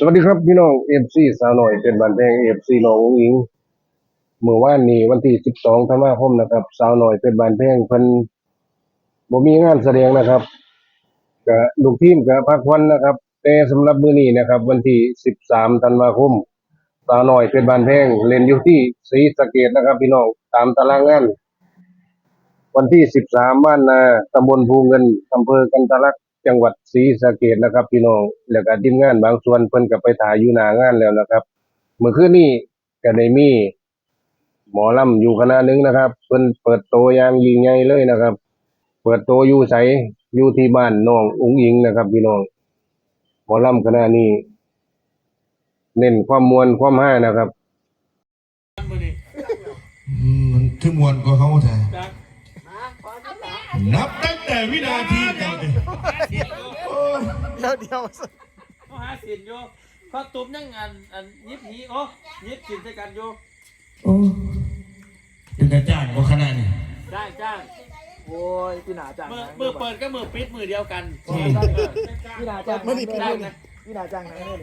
สวัสดีครับพี่น้องเอฟซีสาวหน่อยเป็นบันแพงเอฟซีน้องอิงเมื่อวานนี้วันที่สิบสองธันวาคมนะครับ สาวหน่อยเป็นบันแพงเพิ่นบ่มีงานแสดงนะครับก็ลูกทีมก็พักวันนะครับ แต่สำหรับมื้อนี้นะครับ วันที่สิบสามธันวาคม สาวหน่อยเป็นบันแพงเล่นอยู่ที่ศรีสะเกษนะครับ พี่น้องตามตารางงาน วันที่13บ้านนาตำบลภูเงินอำเภอกันทะลัก จังหวัดศรีสะเกษนะครับ พี่น้องแล้วก็ทีมงานบางส่วนเพิ่นก็ไปถ่ายอยู่หน้างานแล้วนะครับ เมื่อคืนนี้ก็ได้มีหมอลำอยู่คณะหนึงนะครับ เพิ่นเปิดโตวอย่างยิ่งใหญ่เลยนะครับ เปิดโตวอยู่ไสอยู่ที่บ้านน้องอุ๋งอิงนะครับ พี่น้อง หมอลำคณะนี้ เน้นความมวลความห้านะครับอืมมันคือมวนกว่าเขาแท้จักนับตั้งแต่วินาทีเก่าดิ โอ้ยเดี๋ยวเดี๋ยวเขาหาสินอยู่เขาตุ้มยังอันอันยิบหีโอ้ยิบสินใส่กันอยู่โอ้ยเป็นกระจ้างว่าขนาดนี้ได้จ้างโอ้ยพี่หนาจังมือมือเปิดก็มือปิดมือเดียวกันพี่หนาจังไม่ได้เป็นได้เลยพี่หนาจังนะเนี่ย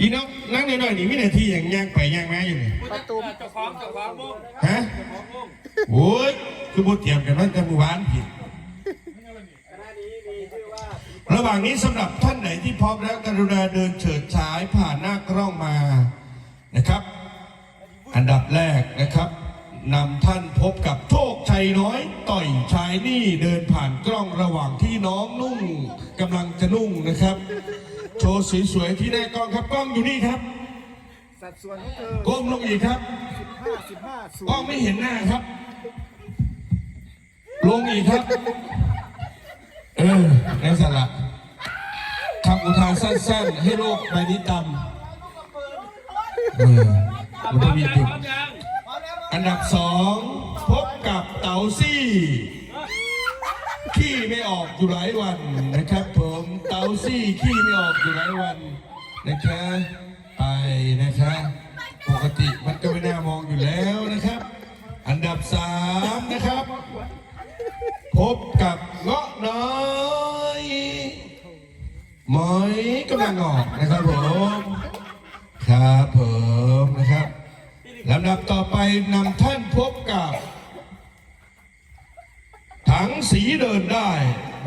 อีน้องนั่งหน่อยๆนี่วินาทีอย่างย่างไปย่างมาอยู่นี่ประตูเจ้าของเจ้าของวงฮะเจ้งวงโอ้ยคือบ่เตรียมกันตั้งแต่เมื่อวานผิด ระหว่างนี้สำหรับท่านไหนที่พร้อมแล้วกรุณาเดินเฉิดฉายผ่านหน้ากล้องมานะครับ อันดับแรกนะครับนำท่านพบกับโชคชัยน้อย ต่อยชายนี่เดินผ่านกล้องระหว่างที่น้องนุ่งกำลังจะนุ่งนะครับ โชว์สวยๆที่หน้ากล้องครับกล้องอยู่นี่ครับสัดส่วนของเธอก้มลงอีกครับห้าสิบห้าสูกล้องไม่เห็นหน้าครับ ลงอีกครับเอ อในสระคำอุทานสั้น ๆ ให้โลกใบนี้จำเออพร้อมันมจะมียังจุดพร้อมยังอันดับสองพบกับเต๋าซี่ขี้ไม่ออกอยู่หลายวันนะครับ ผมเต๋าซี่ขี้ไม่ออกอยู่หลายวันนะคะไปนะคะปกติมันก็ไม่น่ามองอยู่แล้วนะครับ อันดับสามนะครับ พบกับเงาะน้อย หมอยกำลังออกนะครับผมครับผมนะครับลำดับต่อไปนำท่านพบกับ ถังสีเดินได้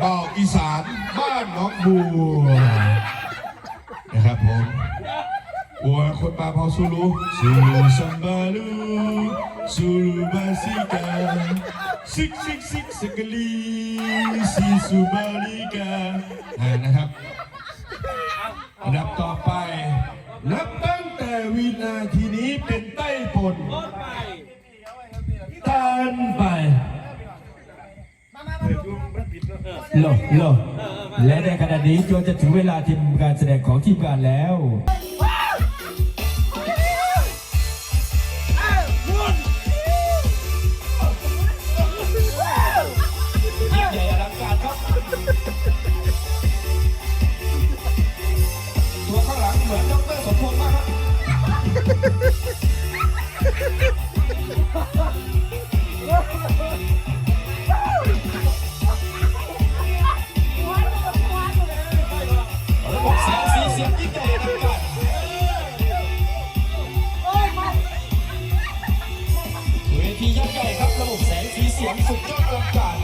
บ่าวอีสานบ้านหน้องบัวนะครับผมอัวคนปาพอซูลูซูลูซัมบาลูซูลูบาซิกาซิกซิกซิกสกลีซีซูบาลิกานะครับ อันดับต่อไปนับตั้งแต่วินาทีนี้เป็นใต้ผลโคตรไปทานไปโลโลและในขณะนี้จนจะถึงเวลาทีมการแสดงของทีมงานแล้ว แสงสีเสียงสุดยอดอลังการ